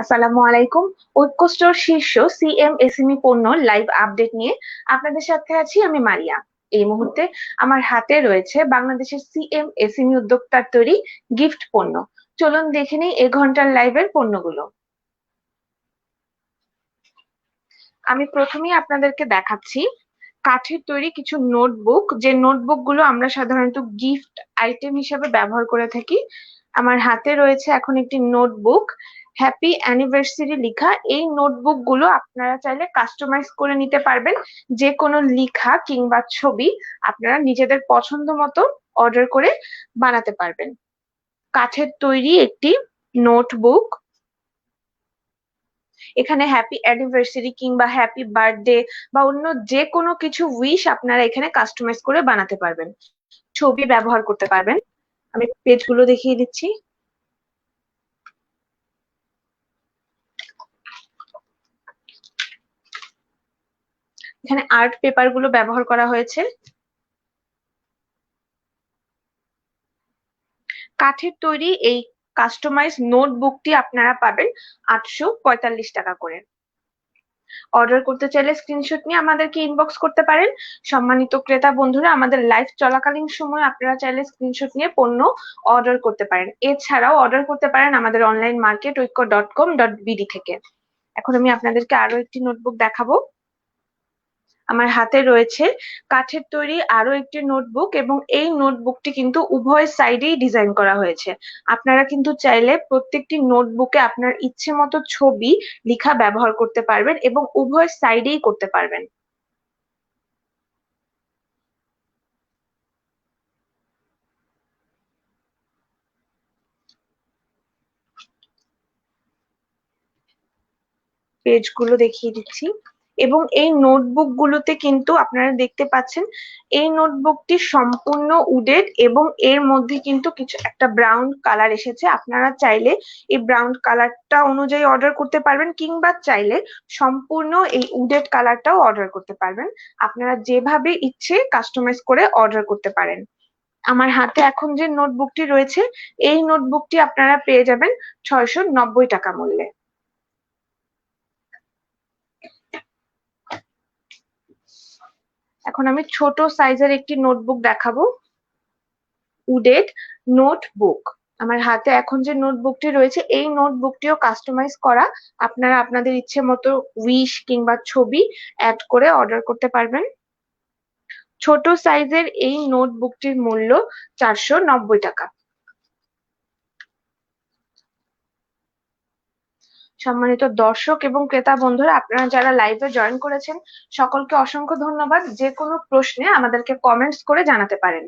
আসসালামু আলাইকুম। ঐক্য স্টোর শীর্ষ সিএম এসএমই পণ্য লাইভ আপডেট নিয়ে আপনাদের সাথে আছি আমি মারিয়া। এই মুহূর্তে আমার হাতে রয়েছে বাংলাদেশের সিএম এসএমই উদ্যোক্তার তৈরি গিফট পণ্য। চলুন দেখে নিই এ ঘণ্টার লাইভের পণ্যগুলো। আমি প্রথমেই আপনাদেরকে দেখাচ্ছি কাঠের তৈরি কিছু নোটবুক। যে নোটবুকগুলো আমরা সাধারণত গিফট আইটেম হিসেবে ব্যবহার করে থাকি। আমার হাতে রয়েছে এখন একটি নোটবুক। হ্যাপি অ্যানিভার্সারি লেখা। এই নোটবুকগুলো আপনারা চাইলে কাস্টমাইজ করে নিতে পারবেন। যে কোনো লেখা কিংবা ছবি আপনারা নিজেদের পছন্দ মতো অর্ডার করে বানাতে পারবেন। কাঠের তৈরি একটি নোটবুক এখানে হ্যাপি অ্যানিভার্সারি কিংবা হ্যাপি বার্থডে বা অন্য যে কোনো কিছু উইশ আপনারা এখানে কাস্টমাইজ করে বানাতে পারবেন। ছবি ব্যবহার করতে পারবেন। আমি পেজগুলো দেখিয়ে দিচ্ছি। এখানে আর্ট পেপারগুলো ব্যবহার করা হয়েছে। কাঠের তৈরি এই কাস্টমাইজ নোটবুকটি আপনারা পাবেন আটশো পঁয়তাল্লিশ টাকা করে। অর্ডার করতে চাইলে স্ক্রিনশট নিয়ে আমাদেরকে ইনবক্স করতে পারেন। সম্মানিত ক্রেতা বন্ধুরা, আমাদের লাইভ চলাকালীন সময় আপনারা চাইলে স্ক্রিনশট নিয়ে পণ্য অর্ডার করতে পারেন। এছাড়াও অর্ডার করতে পারেন আমাদের online market Oikko dot com dot BD থেকে। এখন আমি আপনাদেরকে আরও একটি নোটবুক দেখাবো। আমার হাতে রয়েছে। কাঠের তৈরি আরও একটি নোটবুক এবং এই নোটবুকটি কিন্তু উভয় সাইডেই ডিজাইন করা হয়েছে। আপনারা কিন্তু চাইলে প্রত্যেকটি নোটবুকে আপনার ইচ্ছে মতো ছবি লিখা ব্যবহার করতে পারবেন এবং উভয় সাইডেই করতে পারবেন। পেজগুলো দেখিয়ে দিচ্ছি। এবং এই নোটবুক গুলোতে কিন্তু আপনারা দেখতে পাচ্ছেন, এই নোটবুকটি সম্পূর্ণ উডেড এবং এর মধ্যে কিন্তু কিছু একটা ব্রাউন কালার এসেছে। আপনারা চাইলে এই ব্রাউন কালারটা অনুযায়ী অর্ডার করতে পারবেন কিংবা চাইলে সম্পূর্ণ এই উডেড কালারটাও অর্ডার করতে পারবেন। আপনারা যেভাবে ইচ্ছে কাস্টমাইজ করে অর্ডার করতে পারেন। আমার হাতে এখন যে নোটবুকটি রয়েছে, এই নোটবুকটি আপনারা পেয়ে যাবেন ছয়শো নব্বই টাকা মূল্যে। এখন আমি ছোট সাইজের একটি নোটবুক দেখাবো। Wooded notebook. আমার হাতে এখন যে নোটবুকটি রয়েছে, এই নোটবুকটিও কাস্টমাইজ করা। আপনারা আপনাদের ইচ্ছে মতো উইশ কিংবা ছবি অ্যাড করে অর্ডার করতে পারবেন। ছোট সাইজের এই নোটবুকটির মূল্য চারশো নব্বই টাকা। সম্মানিত দর্শক এবং ক্রেতা বন্ধুরা, আপনারা যারা লাইভে জয়েন করেছেন, সকলকে অসংখ্য ধন্যবাদ। যে কোনো প্রশ্নে আমাদেরকে কমেন্টস করে জানাতে পারেন।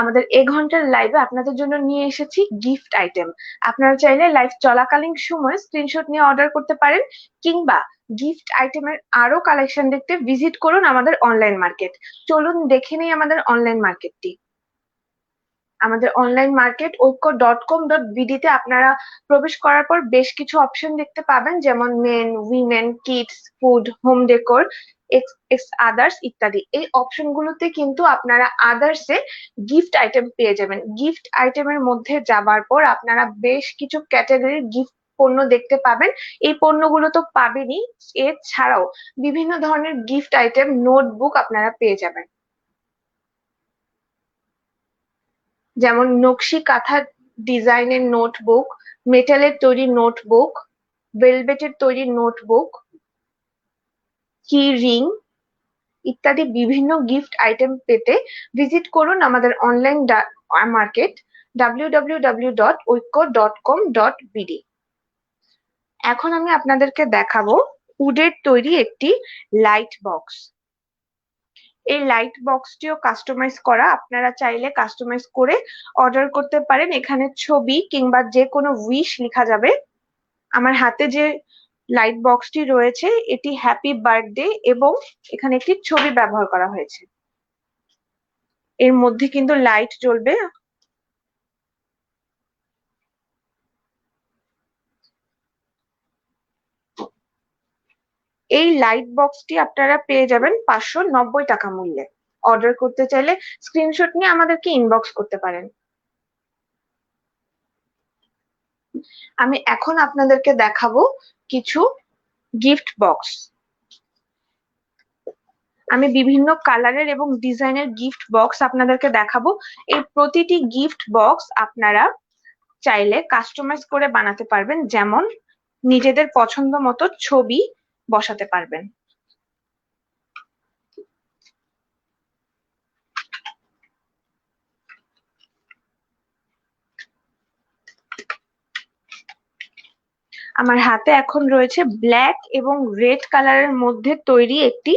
আমাদের এ ঘণ্টার লাইভে আপনাদের জন্য নিয়ে এসেছি গিফট আইটেম আপনারা চাইলে লাইভ চলাকালীন সময় স্ক্রিনশট নিয়ে অর্ডার করতে পারেন, কিংবা গিফট আইটেমের আরও কালেকশন দেখতে ভিজিট করুন আমাদের অনলাইন মার্কেট চলুন দেখে নিই আমাদের অনলাইন মার্কেটটি আমাদের online market Oikko dot com dot বিডিতে আপনারা প্রবেশ করার পর বেশ কিছু অপশন দেখতে পাবেন, যেমন men women kids food home decor X others ইত্যাদি। এই অপশন গুলোতে কিন্তু আপনারা আদার্স গিফট আইটেম পেয়ে যাবেন। গিফট আইটেমের মধ্যে যাবার পর আপনারা বেশ কিছু ক্যাটাগরির গিফট পণ্য দেখতে পাবেন। এই পণ্যগুলো তো পাবেনই, এছাড়াও বিভিন্ন ধরনের গিফট আইটেম নোটবুক আপনারা পেয়ে যাবেন। যেমন নকশি কাঁথা ডিজাইনের নোটবুক, মেটালের তৈরি নোটবুক, ভেলভেটের তৈরি নোটবুক, কি রিং ইত্যাদি বিভিন্ন গিফট আইটেম পেতে ভিজিট করুন আমাদের অনলাইন মার্কেট www.oikko.com.bd এখন আমি আপনাদেরকে দেখাবো উডের তৈরি একটি লাইট বক্স এই লাইট বক্সটিও কাস্টমাইজ করা। আপনারা চাইলে কাস্টমাইজ করে অর্ডার করতে পারেন। এখানে ছবি কিংবা যে কোনো উইশ লেখা যাবে। আমার হাতে যে লাইট বক্সটি রয়েছে, এটি হ্যাপি বার্থডে এবং এখানে একটি ছবি ব্যবহার করা হয়েছে। এর মধ্যে কিন্তু লাইট জ্বলবে। এই লাইট বক্সটি আপনারা পেয়ে যাবেন পাঁচশো নব্বই টাকা মূল্যে। অর্ডার করতে চাইলে স্ক্রিনশট নিয়ে আমাদেরকে ইনবক্স করতে পারেন। আমি এখন আপনাদেরকে দেখাবো কিছু গিফট বক্স আমি বিভিন্ন কালারের এবং ডিজাইনের গিফট বক্স আপনাদেরকে দেখাবো। এই প্রতিটি গিফট বক্স আপনারা চাইলে কাস্টমাইজ করে বানাতে পারবেন। যেমন নিজেদের পছন্দ মতো ছবি বসাতে পারবেন। আমার হাতে এখন রয়েছে ব্ল্যাক এবং রেড কালারের মধ্যে তৈরি একটি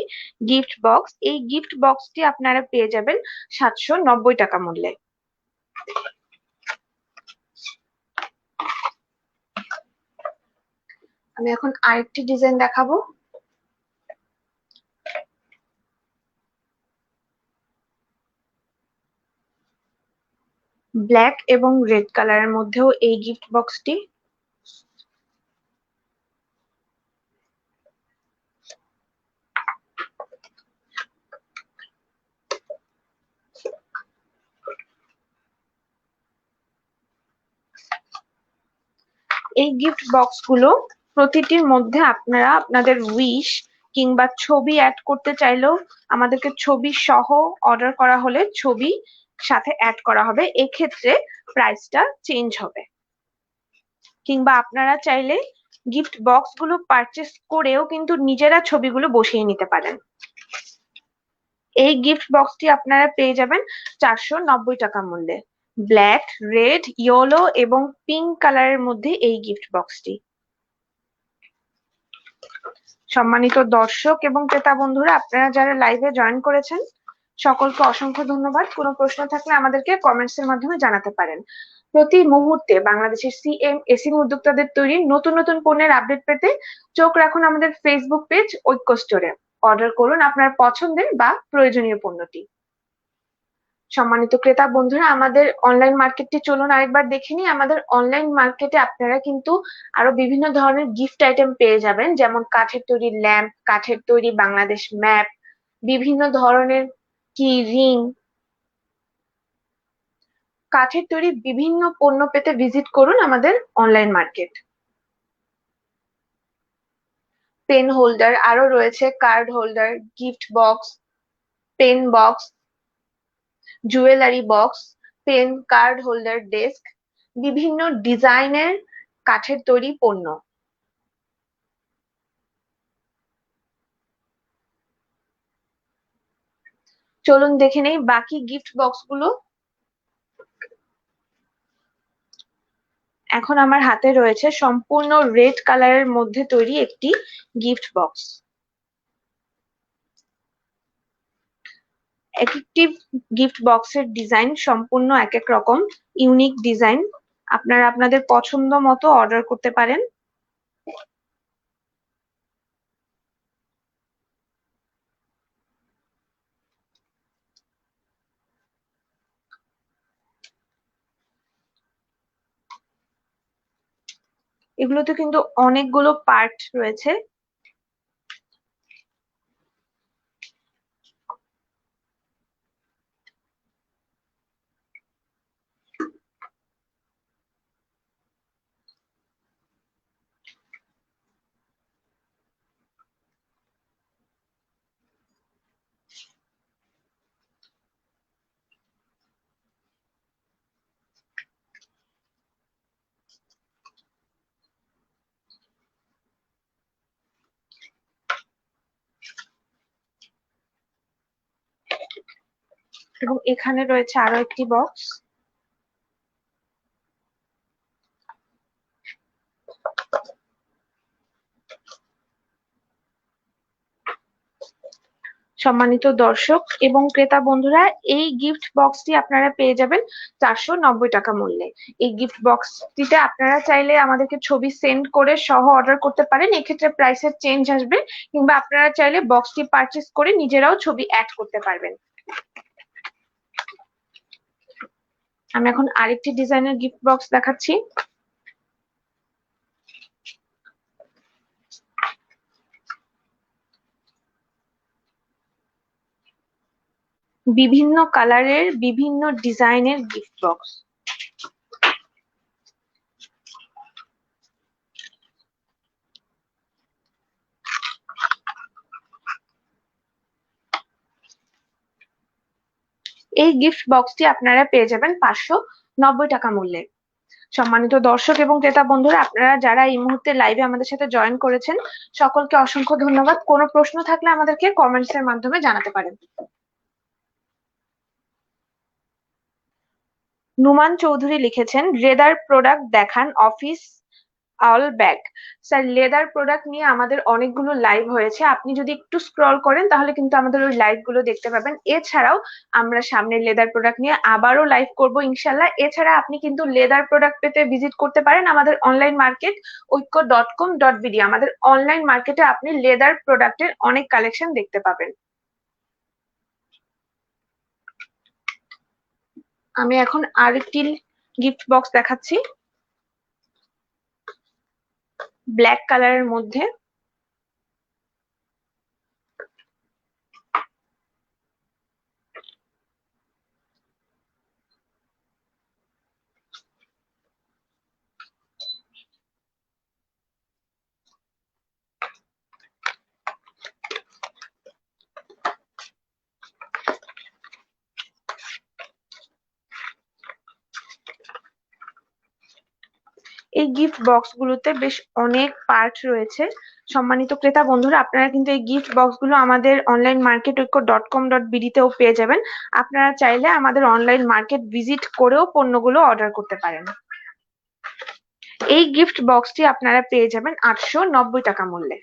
গিফট বক্স এই গিফট বক্সটি আপনারা পেয়ে যাবেন সাতশো নব্বই টাকা মূল্যে। আমি এখন আরেকটি ডিজাইন দেখাবো। ব্ল্যাক এবং রেড কালারের মধ্যেও এই গিফট বক্সটি। এই গিফট বক্সগুলো প্রতিটির মধ্যে আপনারা আপনাদের উইশ কিংবা ছবি অ্যাড করতে চাইলেও আমাদেরকে ছবি সহ অর্ডার করা হলে ছবি সাথে অ্যাড করা হবে। এক্ষেত্রে প্রাইসটা চেঞ্জ হবে। কিংবা আপনারা চাইলে গিফট বক্সগুলো পারচেস করেও কিন্তু নিজেরা ছবিগুলো বসিয়ে নিতে পারেন। এই গিফট বক্সটি আপনারা পেয়ে যাবেন চারশো নব্বই টাকা মূল্যে। ব্ল্যাক রেড ইয়েলো এবং পিঙ্ক কালারের মধ্যে এই গিফট বক্সটি সম্মানিত দর্শক এবং ক্রেতা বন্ধুরা, আপনারা যারা লাইভে জয়েন করেছেন, সকলকে অসংখ্য ধন্যবাদ। কোনো প্রশ্ন থাকলে আমাদেরকে কমেন্টস এর মাধ্যমে জানাতে পারেন। প্রতি মুহূর্তে বাংলাদেশের সিএম এসিম উদ্যোক্তাদের তৈরি নতুন নতুন পণ্যের আপডেট পেতে চোখ রাখুন আমাদের ফেসবুক পেজ ঐক্য স্টোরে অর্ডার করুন আপনার পছন্দের বা প্রয়োজনীয় পণ্যটি। সম্মানিত ক্রেতা, বন্ধুরা, আমাদের অনলাইন মার্কেটটি চলুন আরেকবার দেখে নিই। আমাদের অনলাইন মার্কেটে আপনারা কিন্তু আরও বিভিন্ন ধরনের গিফট আইটেম পেয়ে যাবেন। যেমন কাঠের তৈরি ল্যাম্প কাঠের তৈরি বাংলাদেশ ম্যাপ বিভিন্ন ধরনের কি রিং কাঠের তৈরি বিভিন্ন পণ্য পেতে ভিজিট করুন আমাদের অনলাইন মার্কেট পেন হোল্ডার আরও রয়েছে card holder gift box pen box jewellery box pen card holder desk বিভিন্ন ডিজাইনের কাঠের তৈরি পণ্য। চলুন দেখে নেই বাকি গিফট বক্সগুলো। এখন আমার হাতে রয়েছে সম্পূর্ণ রেড কালারের মধ্যে তৈরি একটি গিফট বক্স একটি গিফট বক্সের ডিজাইন সম্পূর্ণ এক এক রকম ইউনিক ডিজাইন আপনারা আপনাদের পছন্দ মতো অর্ডার করতে পারেন। এগুলোতে কিন্তু অনেকগুলো পার্ট রয়েছে। এবং এখানে রয়েছে আরও একটি বক্স সম্মানিত দর্শক এবং ক্রেতা বন্ধুরা, এই গিফট বক্সটি আপনারা পেয়ে যাবেন চারশো নব্বই টাকা মূল্যে। এই গিফট বক্সটিতে আপনারা চাইলে আমাদেরকে ছবি সেন্ড করে সহ অর্ডার করতে পারেন। এক্ষেত্রে প্রাইসের চেঞ্জ আসবে কিংবা আপনারা চাইলে বক্সটি পারচেস করে নিজেরাও ছবি অ্যাড করতে পারবেন। আমি এখন আরেকটি ডিজাইনের গিফট বক্স দেখাচ্ছি। বিভিন্ন কালারের বিভিন্ন ডিজাইনের গিফট বক্স এই গিফট বক্সটি আপনারা পেয়ে যাবেন পাঁচশো নব্বই টাকা মূল্যে। সম্মানিত দর্শক এবং ক্রেতা বন্ধুরা, আপনারা যারা এই মুহূর্তে লাইভে আমাদের সাথে জয়েন করেছেন, সকলকে অসংখ্য ধন্যবাদ। কোনো প্রশ্ন থাকলে আমাদেরকে কমেন্টস এর মাধ্যমে জানাতে পারেন। নুমান চৌধুরী লিখেছেন রেদার প্রোডাক্ট দেখান office all bag sir leather product নিয়ে আমাদের অনেকগুলো লাইভ হয়েছে। আপনি যদি একটু স্ক্রল করেন, তাহলে কিন্তু আমাদের ওই লাইভগুলো দেখতে পাবেন। এছাড়াও আমরা সামনে লেদার প্রোডাক্ট নিয়ে আবারও লাইভ করব ইনশাল্লাহ এছাড়া আপনি কিন্তু লেদার প্রোডাক্ট পেতে ভিজিট করতে পারেন আমাদের online market Oikko dot com dot BD আমাদের অনলাইন মার্কেটে আপনি লেদার প্রোডাক্টের অনেক কালেকশন দেখতে পাবেন। আমি এখন আরেকটি গিফট বক্স দেখাচ্ছি। ব্ল্যাক কালারের মধ্যে এই গিফট বক্স গুলোতে বেশ অনেক পার্ট রয়েছে। সম্মানিত ক্রেতা বন্ধুরা, আপনারা কিন্তু এই গিফট বক্সগুলো আমাদের online market Oikko dot com dot বিডিতেও পেয়ে যাবেন। আপনারা চাইলে আমাদের অনলাইন মার্কেট ভিজিট করেও পণ্যগুলো অর্ডার করতে পারেন। এই গিফট বক্সটি আপনারা পেয়ে যাবেন আটশো নব্বই টাকা মূল্যে।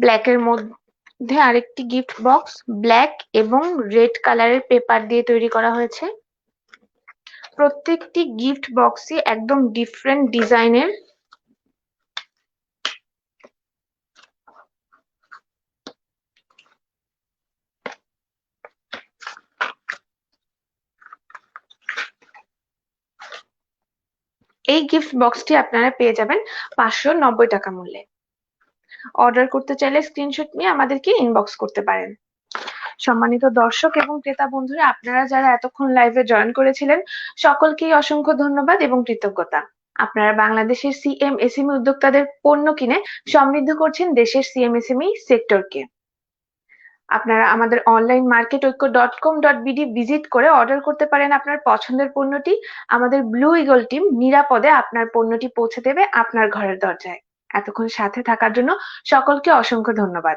ব্ল্যাকের মধ্যে আরেকটি গিফট বক্স ব্ল্যাক এবং রেড কালারের পেপার দিয়ে তৈরি করা হয়েছে। প্রত্যেকটি গিফট বক্সই একদম ডিফারেন্ট ডিজাইনের এই গিফট বক্সটি আপনারা পেয়ে যাবেন পাঁচশো নব্বই টাকা মূল্যে। অর্ডার করতে চাইলে স্ক্রিনশট নিয়ে আমাদেরকে ইনবক্স করতে পারেন। সম্মানিত দর্শক এবং ক্রেতা বন্ধুরা, আপনারা যারা এতক্ষণ লাইভে জয়েন করেছিলেন, সকলকেই অসংখ্য ধন্যবাদ এবং কৃতজ্ঞতা। আপনারা বাংলাদেশের সিএমএসএমই উদ্যোক্তাদের পণ্য কিনে সমৃদ্ধ করছেন দেশের সিএমএসএমই সেক্টরকে আপনারা আমাদের online market Oikko dot com dot BD visit করে অর্ডার করতে পারেন আপনার পছন্দের পণ্যটি। আমাদের ব্লু ইগল টিম নিরাপদে আপনার পণ্যটি পৌঁছে দেবে আপনার ঘরের দরজায়। এতক্ষণ সাথে থাকার জন্য সকলকে অসংখ্য ধন্যবাদ।